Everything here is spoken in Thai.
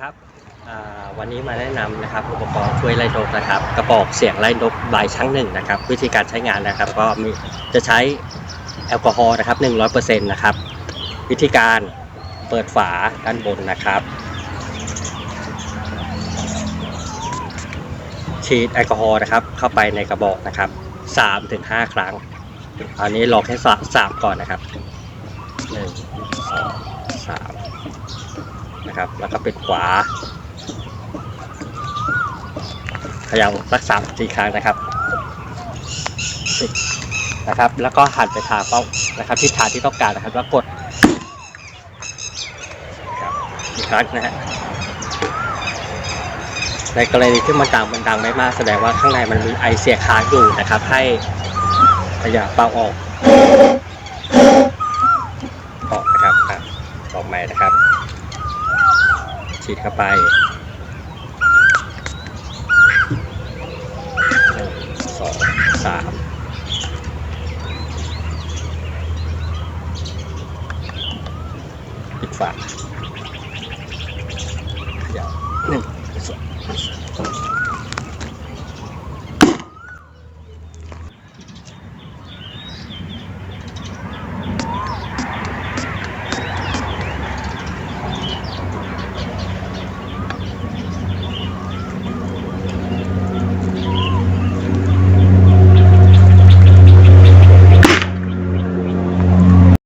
ครับวันนี้มาแนะนำนะครับอุปกรณ์ช่วยไล่นกนะครับ กระบอกเสียงไล่นกบายช่างหนึ่งนะครับ วิธีการใช้งานนะครับ ก็มีจะใช้แอลกอฮอล์นะครับ100%นะครับ วิธีการเปิดฝาด้านบนนะครับ ฉีดแอลกอฮอล์นะครับ เข้าไปในกระบอกนะครับ3-5 ครั้งอันนี้ลองแค่สามสามก่อนนะครับหนึ่งสองสาม นะครับ แล้วก็ปิดขวาเขย่าสักสาสี่ครั้งนะครับนะครับ แล้วก็หันไปทางเป้านะครับทิศทางที่ต้องการนะครับ แล้วกดครับอีกครั้งนะฮะในกรณีที่มันดังมันดังไม่มาก แสดงว่าข้างในมันมีไอเสียค้างอยู่นะครับ ให้ขยับเป้าออกออกนะครับออกใหม่นะครับ ฉีดเข้าไปสองสามปิดฝาเดี๋ยวหนึ่งสอง